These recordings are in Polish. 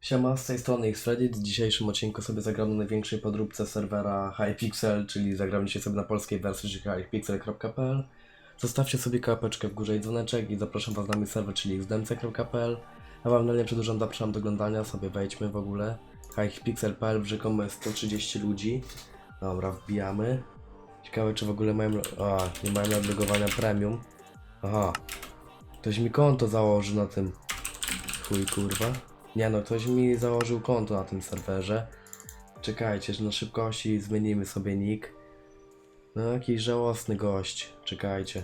Siema, z tej strony Xfredit. W dzisiejszym odcinku sobie zagram na największej podróbce serwera Hypixel, czyli zagram dzisiaj sobie na polskiej wersji, hypixel.pl. Zostawcie sobie kałapeczkę w górze i dzwoneczek i zapraszam was na mój serwer, czyli xdemce.pl. Ja wam nie przedłużam, zapraszam do oglądania, sobie wejdźmy w ogóle. Hypixel.pl, rzekomo jest 130 ludzi. Dobra, wbijamy. Ciekawe czy w ogóle mają... A, nie mają odlogowania premium. Aha. Ktoś mi konto założy na tym. Chuj kurwa. Nie no, ktoś mi założył konto na tym serwerze. Czekajcie, że na szybkości zmienimy sobie nick. No jakiś żałosny gość. Czekajcie.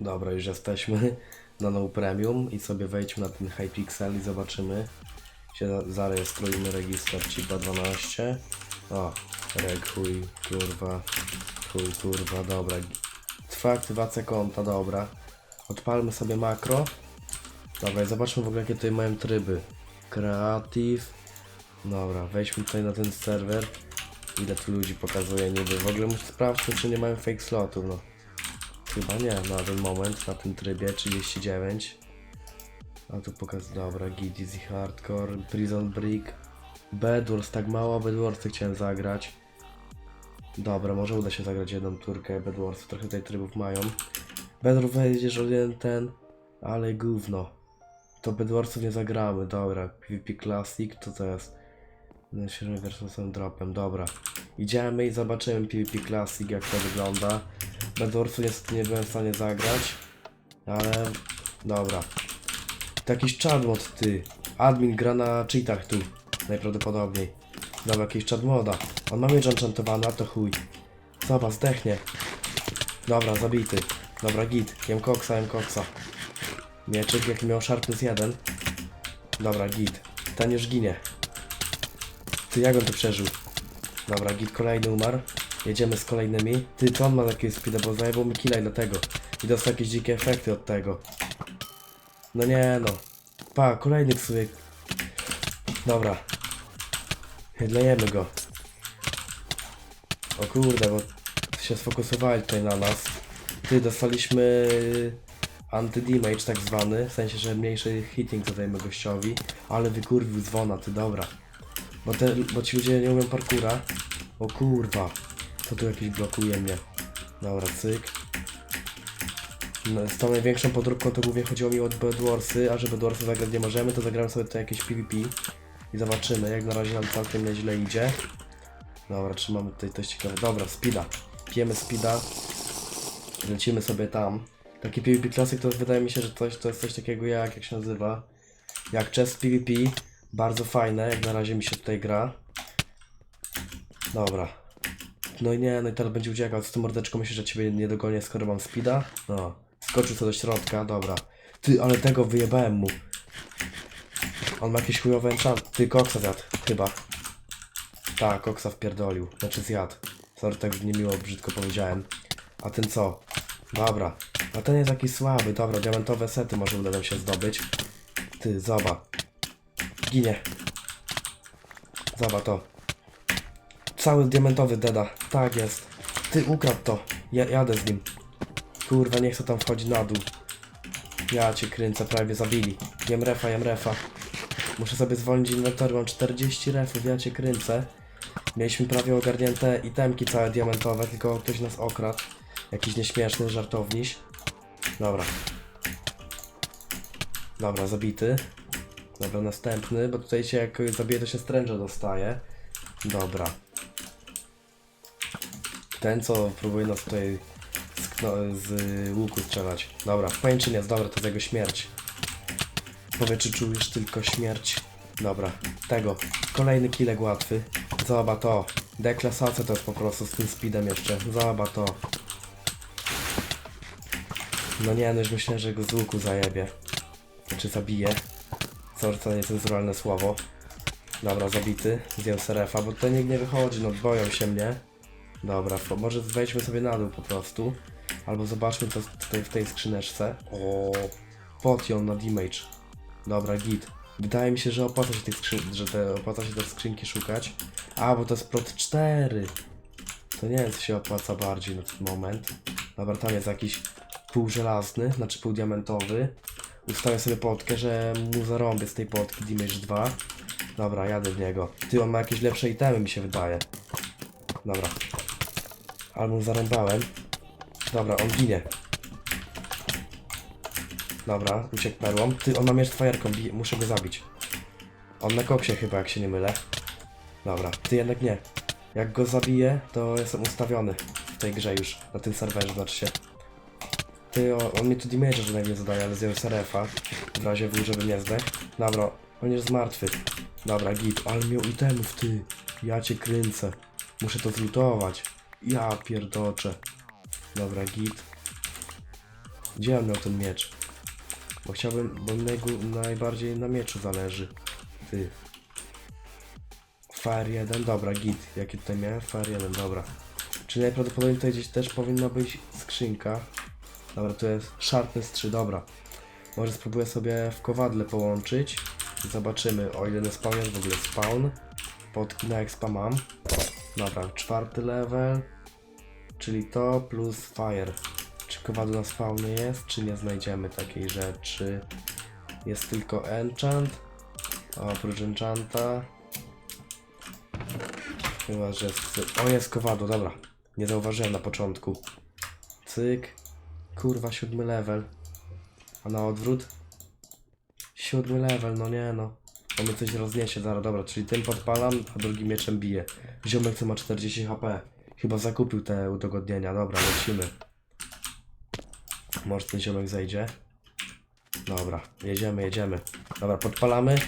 Dobra, już jesteśmy na No Premium i sobie wejdźmy na ten Hypixel i zobaczymy. Się za- zarejestrujmy register Cipa 12. O, reg chuj, kurwa. Chuj, kurwa, dobra. Trwa aktywacja konta, dobra. Odpalmy sobie makro. Dobra, i zobaczmy w ogóle jakie tutaj mają tryby. Creative. Dobra, wejdźmy tutaj na ten serwer. Ile tu ludzi pokazuje niby. W ogóle muszę sprawdźmy czy nie mają fake slotów, no. Chyba nie, na ten moment, na tym trybie 39. A tu pokaz, dobra, Git Easy Hardcore, Prison Break, Bedwars, tak mało Bedwarsy chciałem zagrać. Dobra, może uda się zagrać jedną turkę Bedwarsy, trochę tutaj trybów mają. Bedwars wejdziesz o jeden ten, ale gówno. To Bedwarsów nie zagramy, dobra. PvP Classic, to to jest. Średnio versusem dropem, dobra. Idziemy i zobaczymy PvP Classic, jak to wygląda. Bedwarsu niestety nie byłem w stanie zagrać, ale dobra. To jakiś czadmod, ty. Admin gra na cheatach tu, najprawdopodobniej. Dobra, jakiś czadmoda. On ma miecz enchantowany, a to chuj. Zobacz, zdechnie. Dobra, zabity. Dobra, git. Jem koksa, jem koksa. Mieczyk jaki miał sharpness 1. Dobra, git. Ten już ginie. Ty jak on to przeżył? Dobra, git kolejny umarł. Jedziemy z kolejnymi. Ty, to on ma jakiegoś speeda, bo zajebał mi killa i dlatego. I dostał jakieś dzikie efekty od tego. No nie no. Pa, kolejny psuje. Dobra. Lejemy go. O kurde, bo się sfokusowali tutaj na nas. Ty, dostaliśmy anti-damage tak zwany, w sensie, że mniejszy hitting zadajemy gościowi, ale wykurwił dzwona, ty dobra. Bo, te, bo ci ludzie nie umieją parkura. O kurwa, to tu jakiś blokuje mnie. Dobra, cyk. No, z tą największą podróbką to głównie chodziło mi o Bedwarsy, a że Bedwarsy zagrać nie możemy, to zagramy sobie tutaj jakieś PvP i zobaczymy, jak na razie nam całkiem nieźle idzie. Dobra, czy mamy tutaj coś ciekawego? Dobra, speeda. Pijemy speeda. Lecimy sobie tam. Taki PvP Classic to wydaje mi się, że coś, to jest coś takiego jak, jak się nazywa? Jak chess PvP. Bardzo fajne, jak na razie mi się tutaj gra. Dobra. No i nie, no i teraz będzie uciekał z tym mordeczką, myślę, że ciebie nie dogonię, skoro mam speeda. No. Skoczył sobie do środka, dobra. Ty, ale tego wyjebałem mu. On ma jakieś chujowe enchant. Ty, koksa zjadł, chyba. Tak, koksa wpierdolił. Znaczy zjadł. Sorry, tak już niemiło, brzydko powiedziałem. A ten co? Dobra. A ten jest jakiś słaby. Dobra, diamentowe sety może uda nam się zdobyć. Ty, zoba. Ginie. Zoba to. Cały diamentowy deda. Tak jest. Ty, ukradł to. Ja, jadę z nim. Kurwa, nie chcę tam wchodzić na dół. Ja cię kręcę, prawie zabili. Jem refa, jem refa. Muszę sobie zwolnić inwentory, mam 40 refów, ja cię kręcę. Mieliśmy prawie ogarnięte itemki całe diamentowe, tylko ktoś nas okradł. Jakiś nieśmieszny żartowniś. Dobra. Dobra, zabity. Dobra, następny, bo tutaj się jak zabije, to się stręża dostaje. Dobra. Ten, co próbuje nas tutaj z, no, z łuku strzelać. Dobra, pajęczyniec, dobra, to jego śmierć. Powiedz, czy czujesz tylko śmierć? Dobra, tego. Kolejny kilek łatwy. Zobacz to. Deklasacja to jest po prostu z tym speedem jeszcze. Zobacz to. No nie, no już myślę, że go z łuku zajebie. Znaczy zabije. Sorry, to niecenzuralne słowo. Dobra, zabity. Zdjął serefa, bo tutaj nikt nie wychodzi, no boją się mnie. Dobra, to może wejdźmy sobie na dół po prostu. Albo zobaczmy co tutaj w tej skrzyneczce. O, potion na damage. Dobra, git. Wydaje mi się, że opłaca się tych skrzyn że te, opłaca się te skrzynki szukać. A, bo to jest prot 4. To nie co się opłaca bardziej na ten moment. Dobra, tam jest jakiś pół żelazny, znaczy pół diamentowy. Ustawię sobie potkę, że mu zarąbię z tej potki Damage 2. Dobra, jadę w niego. Ty, on ma jakieś lepsze itemy, mi się wydaje. Dobra. Mu zarąbałem. Dobra, on ginie. Dobra, uciekł perłą. Ty, on ma miecz fajerką, muszę go zabić. On na koksie chyba, jak się nie mylę. Dobra, ty jednak nie. Jak go zabiję, to jestem ustawiony w tej grze już, na tym serwerze, znaczy się. Ty, o, on mi tu damage żadnego nie zadaje, ale zdjął serefa. W razie W, żeby nie zdech. Dobra, on jest martwy. Dobra, git, ale miał itemów, ty. Ja cię kręcę. Muszę to zlutować. Ja pierdoczę. Dobra, git. Gdzie on miał ten miecz? Bo chciałbym, bo najgó- najbardziej na mieczu zależy. Ty. Fire 1, dobra, git. Jaki tutaj miałem? Fire 1, dobra. Czyli najprawdopodobniej tutaj gdzieś też powinna być skrzynka. Dobra, tu jest Sharpness 3, dobra. Może spróbuję sobie w kowadle połączyć. Zobaczymy, o ile spawn w ogóle spawn. Potki na expa mam. Dobra, czwarty level. Czyli to plus fire. Czy kowadło na spawnie jest, czy nie znajdziemy takiej rzeczy? Jest tylko enchant. A oprócz enchanta. Chyba, że jest... O, jest kowadło, dobra. Nie zauważyłem na początku. Cyk. Kurwa, siódmy level. A na odwrót? Siódmy level, no nie no. On mnie coś rozniesie zaraz, dobra, czyli tym podpalam, a drugim mieczem bije. Ziomek co ma 40 HP. Chyba zakupił te udogodnienia, dobra, lecimy. Może ten ziomek zejdzie. Dobra, jedziemy, jedziemy. Dobra, podpalamy.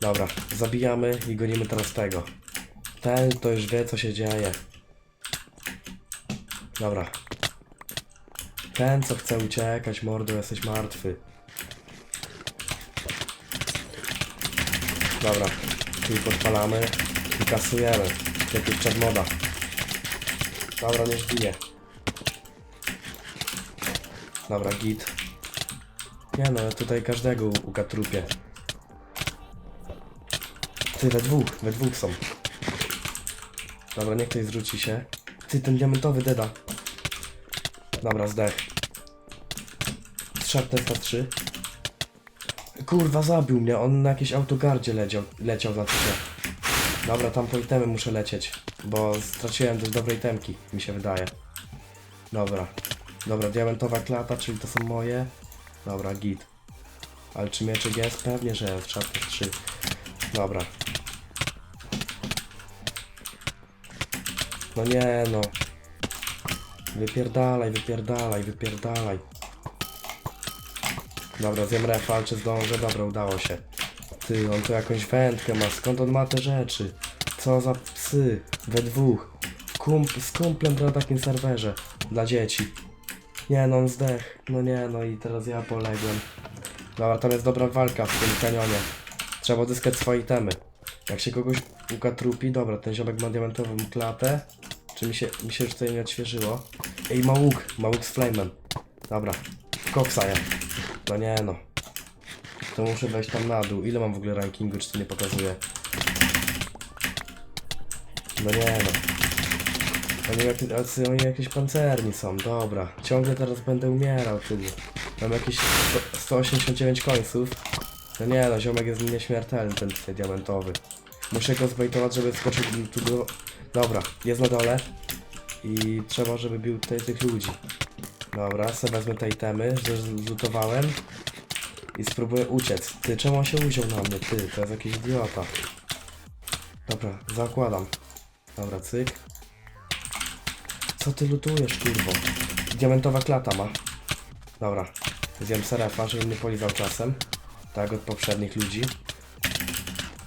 Dobra, zabijamy i gonimy teraz tego. Ten to już wie co się dzieje. Dobra. Ten co chce uciekać, mordo, jesteś martwy. Dobra, czyli podpalamy i kasujemy. Jakieś przedmoda. Dobra, nie bije. Dobra, git. Nie no, tutaj każdego ukatrupię. Ty, we dwóch, we dwóch są. Dobra, niech ktoś zwróci się. Ty, ten diamentowy deda. Dobra, zdech. Sharpness na 3. Kurwa, zabił mnie. On na jakiejś autogardzie leciał, leciał znaczy się. Dobra, tam po itemy muszę lecieć. Bo straciłem dość dobrej temki, mi się wydaje. Dobra. Dobra, diamentowa klata, czyli to są moje. Dobra, git. Ale czy mieczek jest? Pewnie, że jest. Sharpness 3. Dobra. No nie no. Wypierdalaj, wypierdalaj, wypierdalaj. Dobra, zjem refa, czy zdążę? Dobra, udało się. Ty, on tu jakąś wędkę ma, skąd on ma te rzeczy? Co za psy? We dwóch. Kump z kumplem na takim serwerze. Dla dzieci. Nie no, on zdech. No nie no i teraz ja poległem. Dobra, tam jest dobra walka w tym kanionie. Trzeba odzyskać swoje itemy. Jak się kogoś ukatrupi, dobra, ten ziomek ma diamentową klatę. Czy mi się, mi się tutaj nie odświeżyło? Ej, ma łuk, ma łuk z flamem. Dobra, koksa ja. No nie no. To muszę wejść tam na dół. Ile mam w ogóle rankingu, czy to nie pokazuje? No nie no. Oni, oni jakieś pancerni są, dobra. Ciągle teraz będę umierał, ty. Mam jakieś 100, 189 końców. No nie no, ziomek jest nieśmiertelny, ten tutaj diamentowy. Muszę go zbejtować, żeby skoczył tu do... Dobra, jest na dole. I trzeba, żeby bił tutaj tych ludzi. Dobra, sobie wezmę te itemy, że zlutowałem. I spróbuję uciec. Ty, czemu on się uziął na mnie? Ty, to jest jakiś idiota. Dobra, zakładam. Dobra, cyk. Co ty lutujesz, kurwo? Diamentowa klata ma. Dobra, zjem serefa, żeby nie polizał czasem. Tak od poprzednich ludzi.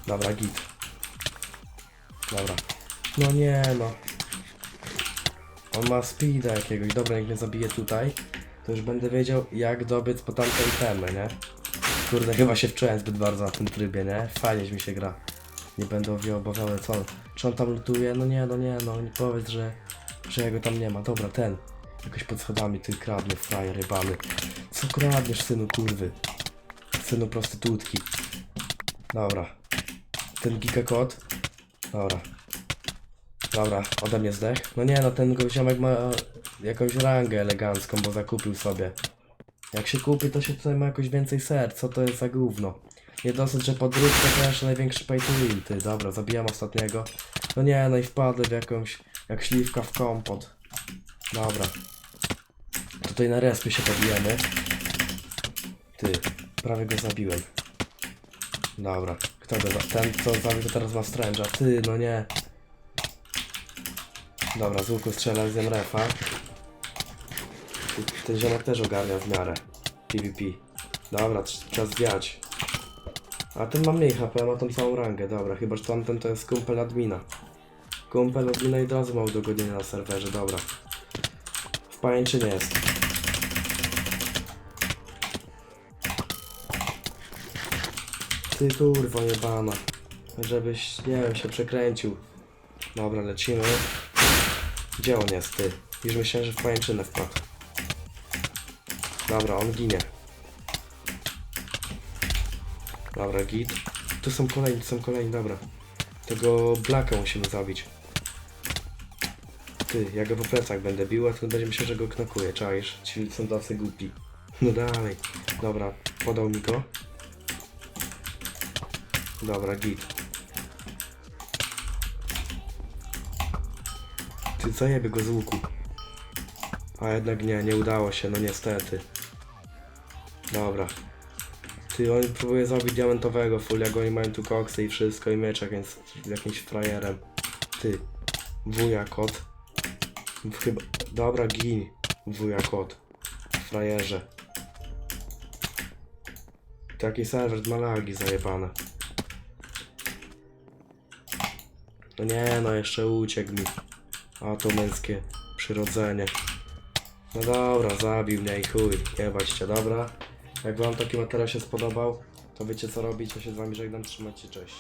Dobra, git. Dobra. No nie no. On ma speeda jakiegoś. Dobra, jak mnie zabije tutaj, to już będę wiedział jak dobyć po tamte itemy, nie? Kurde, chyba się wczułem zbyt bardzo na tym trybie, nie? Fajnie mi się gra. Nie będę obawiony, co on? Czy on tam lutuje? No nie, no nie, no nie powiedz, że, że jego tam nie ma. Dobra, ten. Jakoś pod schodami ty kradnie, frajer rybany. Co kradniesz, synu kurwy? Synu prostytutki. Dobra. Ten gigakot. Dobra. Dobra, ode mnie zdech. No nie no, ten ziomek ma jakąś rangę elegancką, bo zakupił sobie. Jak się kupi, to się tutaj ma jakoś więcej serc. Co to jest za gówno? Nie dosyć, że podróbka to jeszcze największy pay to win, ty. Dobra, zabijam ostatniego. No nie, no i wpadłem w jakąś... jak śliwka w kompot. Dobra. Tutaj na respie się pobijemy. Ty, prawie go zabiłem. Dobra, kto go za... Ten, co zabił, to teraz ma stręża. Ty, no nie. Dobra, z łuku strzela z refa. Ten ziomek też ogarnia w miarę. PvP. Dobra, czas wiać. A ten ma mniej HP, ma tą całą rangę, dobra. Chyba, że tamten to jest kumpel admina. Kumpel admina i od razu ma udogodnienie na serwerze, dobra. W pajęczynie jest. Ty kurwa jebana. Żebyś, nie wiem, się przekręcił. Dobra, lecimy. Gdzie on jest, ty? Już myślałem, że w pajęczynę wpadł. Dobra, on ginie. Dobra, git. Tu są kolejni, tu są kolejni, dobra. Tego Blacka musimy zabić. Ty, ja go po plecach będę bił, a ten będzie myślał, że go knokuje, czaisz? Ci są tacy głupi. No dalej. Dobra, podał mi go. Dobra, git. Ty zajebie go z łuku. A jednak nie, nie udało się, no niestety. Dobra. Ty, on próbuje zabić diamentowego full, jak oni mają tu koksy i wszystko i mieczek, więc jakimś frajerem. Ty, wuja kot. Chyba, dobra, gin. Wuja kot. Frajerze. Taki serwer ma lagi zajebane. No nie, no jeszcze uciekł mi. A to męskie przyrodzenie. No dobra, zabił mnie i chuj, nie bać cię, dobra? Jak wam taki materiał się spodobał, to wiecie co robić, ja się z wami żegnam, trzymajcie, cześć.